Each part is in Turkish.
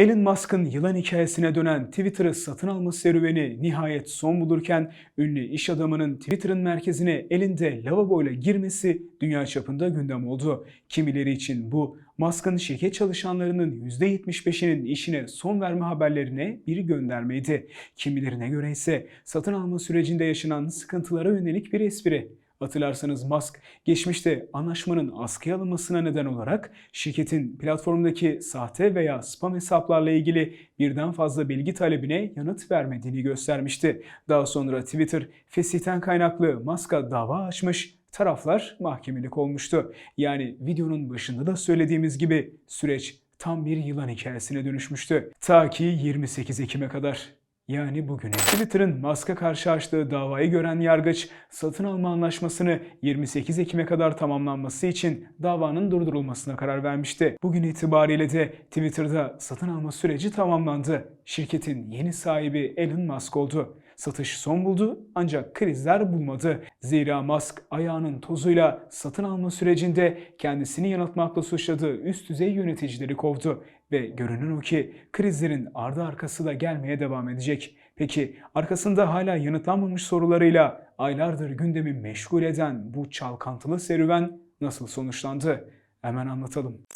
Elon Musk'ın yılan hikayesine dönen Twitter'ı satın alma serüveni nihayet son bulurken ünlü iş adamının Twitter'ın merkezine elinde lavaboyla girmesi dünya çapında gündem oldu. Kimileri için bu Musk'ın şirket çalışanlarının %75'inin işine son verme haberlerine bir göndermeydi. Kimilerine göre ise satın alma sürecinde yaşanan sıkıntılara yönelik bir espri. Hatırlarsanız Musk geçmişte anlaşmanın askıya alınmasına neden olarak şirketin platformdaki sahte veya spam hesaplarla ilgili birden fazla bilgi talebine yanıt vermediğini göstermişti. Daha sonra Twitter fesihten kaynaklı Musk'a dava açmış, taraflar mahkemelik olmuştu. Yani videonun başında da söylediğimiz gibi süreç tam bir yılan hikayesine dönüşmüştü. Ta ki 28 Ekim'e kadar. Yani bugüne. Twitter'ın Musk'a karşı açtığı davayı gören yargıç, satın alma anlaşmasını 28 Ekim'e kadar tamamlanması için davanın durdurulmasına karar vermişti. Bugün itibariyle de Twitter'da satın alma süreci tamamlandı. Şirketin yeni sahibi Elon Musk oldu. Satış son buldu ancak krizler bulmadı. Zira Musk ayağının tozuyla satın alma sürecinde kendisini yanıltmakla suçladığı üst düzey yöneticileri kovdu. Ve görünen o ki krizlerin ardı arkası da gelmeye devam edecek. Peki arkasında hala yanıtlanmamış sorularıyla aylardır gündemi meşgul eden bu çalkantılı serüven nasıl sonuçlandı? Hemen anlatalım.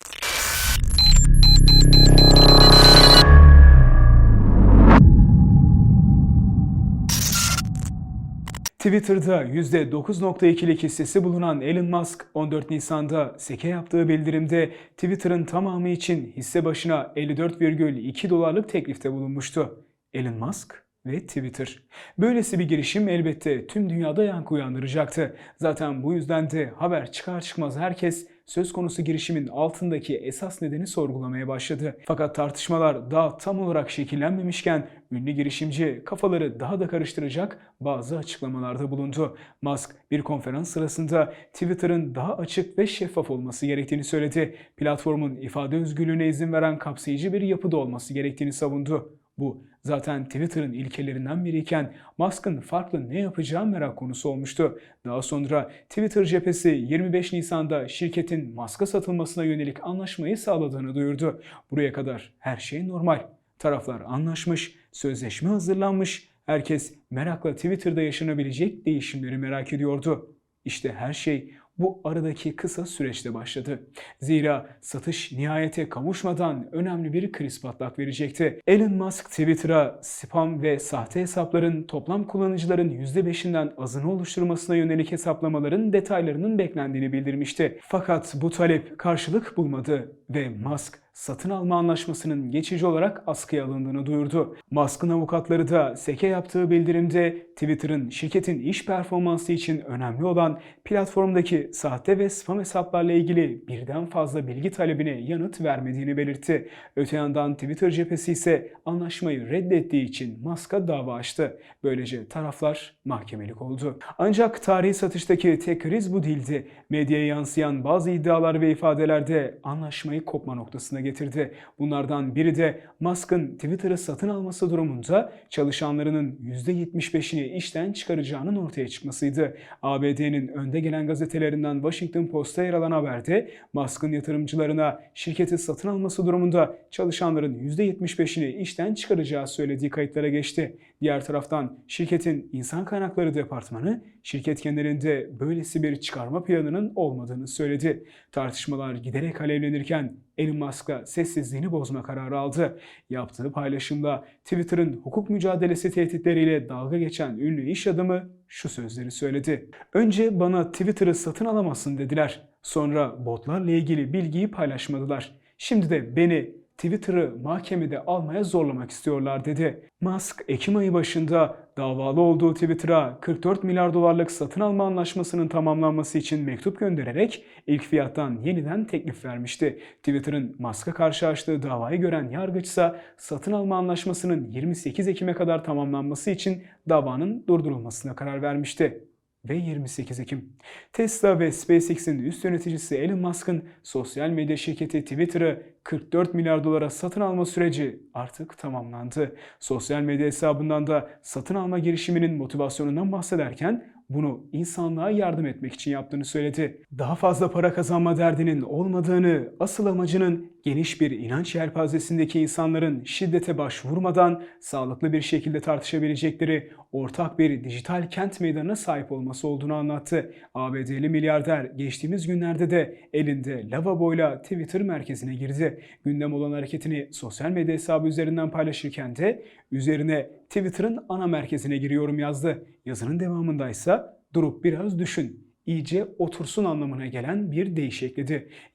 Twitter'da %9.2'lik hissesi bulunan Elon Musk 14 Nisan'da SEC'e yaptığı bildirimde Twitter'ın tamamı için hisse başına 54,2 dolarlık teklifte bulunmuştu. Elon Musk ve Twitter. Böylesi bir girişim elbette tüm dünyada yankı uyandıracaktı. Zaten bu yüzden de haber çıkar çıkmaz herkes söz konusu girişimin altındaki esas nedeni sorgulamaya başladı. Fakat tartışmalar daha tam olarak şekillenmemişken ünlü girişimci kafaları daha da karıştıracak bazı açıklamalarda bulundu. Musk bir konferans sırasında Twitter'ın daha açık ve şeffaf olması gerektiğini söyledi. Platformun ifade özgürlüğüne izin veren kapsayıcı bir yapıda olması gerektiğini savundu. Bu zaten Twitter'ın ilkelerinden biriyken Musk'ın farklı ne yapacağı merak konusu olmuştu. Daha sonra Twitter cephesi 25 Nisan'da şirketin Musk'a satılmasına yönelik anlaşmayı sağladığını duyurdu. Buraya kadar her şey normal. Taraflar anlaşmış, sözleşme hazırlanmış, herkes merakla Twitter'da yaşanabilecek değişimleri merak ediyordu. İşte her şey bu aradaki kısa süreçte başladı. Zira satış nihayete kavuşmadan önemli bir kriz patlak verecekti. Elon Musk Twitter'a spam ve sahte hesapların toplam kullanıcıların %5'inden azını oluşturmasına yönelik hesaplamaların detaylarının beklendiğini bildirmişti. Fakat bu talep karşılık bulmadı ve Musk satın alma anlaşmasının geçici olarak askıya alındığını duyurdu. Musk'ın avukatları da SEC'e yaptığı bildirimde Twitter'ın şirketin iş performansı için önemli olan platformdaki sahte ve spam hesaplarla ilgili birden fazla bilgi talebine yanıt vermediğini belirtti. Öte yandan Twitter cephesi ise anlaşmayı reddettiği için Musk'a dava açtı. Böylece taraflar mahkemelik oldu. Ancak tarihi satıştaki tek kriz bu değildi. Medyaya yansıyan bazı iddialar ve ifadelerde anlaşmayı kopma noktasına getirdi. Bunlardan biri de Musk'ın Twitter'ı satın alması durumunda çalışanlarının %75'ini işten çıkaracağının ortaya çıkmasıydı. ABD'nin önde gelen gazetelerinden Washington Post'a yer alan haberde Musk'ın yatırımcılarına şirketi satın alması durumunda çalışanların %75'ini işten çıkaracağı söylediği kayıtlara geçti. Diğer taraftan şirketin insan kaynakları departmanı şirket genelinde böylesi bir çıkarma planının olmadığını söyledi. Tartışmalar giderek alevlenirken Elon Musk'a sessizliğini bozma kararı aldı. Yaptığı paylaşımda Twitter'ın hukuk mücadelesi tehditleriyle dalga geçen ünlü iş adamı şu sözleri söyledi. Önce bana Twitter'ı satın alamazsın dediler. Sonra botlarla ilgili bilgiyi paylaşmadılar. Şimdi de beni Twitter'ı mahkemede almaya zorlamak istiyorlar dedi. Musk Ekim ayı başında davalı olduğu Twitter'a 44 milyar dolarlık satın alma anlaşmasının tamamlanması için mektup göndererek ilk fiyattan yeniden teklif vermişti. Twitter'ın Musk'a karşı açtığı davayı gören yargıç ise satın alma anlaşmasının 28 Ekim'e kadar tamamlanması için davanın durdurulmasına karar vermişti ve 28 Ekim. Tesla ve SpaceX'in üst yöneticisi Elon Musk'ın sosyal medya şirketi Twitter'ı 44 milyar dolara satın alma süreci artık tamamlandı. Sosyal medya hesabından da satın alma girişiminin motivasyonundan bahsederken bunu insanlığa yardım etmek için yaptığını söyledi. Daha fazla para kazanma derdinin olmadığını, asıl amacının geniş bir inanç yelpazesindeki insanların şiddete başvurmadan sağlıklı bir şekilde tartışabilecekleri ortak bir dijital kent meydanına sahip olması olduğunu anlattı. ABD'li milyarder geçtiğimiz günlerde de elinde lavaboyla Twitter merkezine girdi. Gündem olan hareketini sosyal medya hesabı üzerinden paylaşırken de üzerine Twitter'ın ana merkezine giriyorum yazdı. Yazının devamındaysa durup biraz düşün iyice otursun anlamına gelen bir deyiş.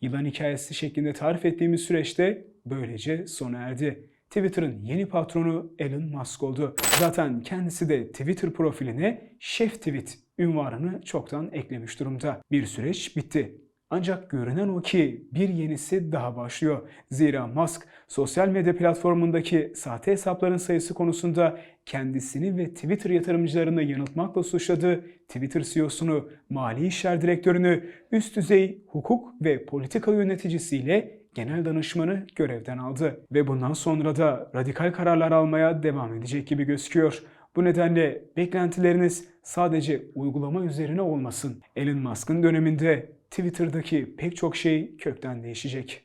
Yılan hikayesi şeklinde tarif ettiğimiz süreçte böylece sona erdi. Twitter'ın yeni patronu Elon Musk oldu. Zaten kendisi de Twitter profiline Şef Tweet ünvanını çoktan eklemiş durumda. Bir süreç bitti. Ancak görünen o ki bir yenisi daha başlıyor. Zira Musk sosyal medya platformundaki sahte hesapların sayısı konusunda kendisini ve Twitter yatırımcılarını yanıltmakla suçladı. Twitter CEO'sunu, mali işler direktörünü, üst düzey hukuk ve politika yöneticisiyle genel danışmanı görevden aldı. Ve bundan sonra da radikal kararlar almaya devam edecek gibi gözüküyor. Bu nedenle beklentileriniz sadece uygulama üzerine olmasın. Elon Musk'ın döneminde Twitter'daki pek çok şey kökten değişecek.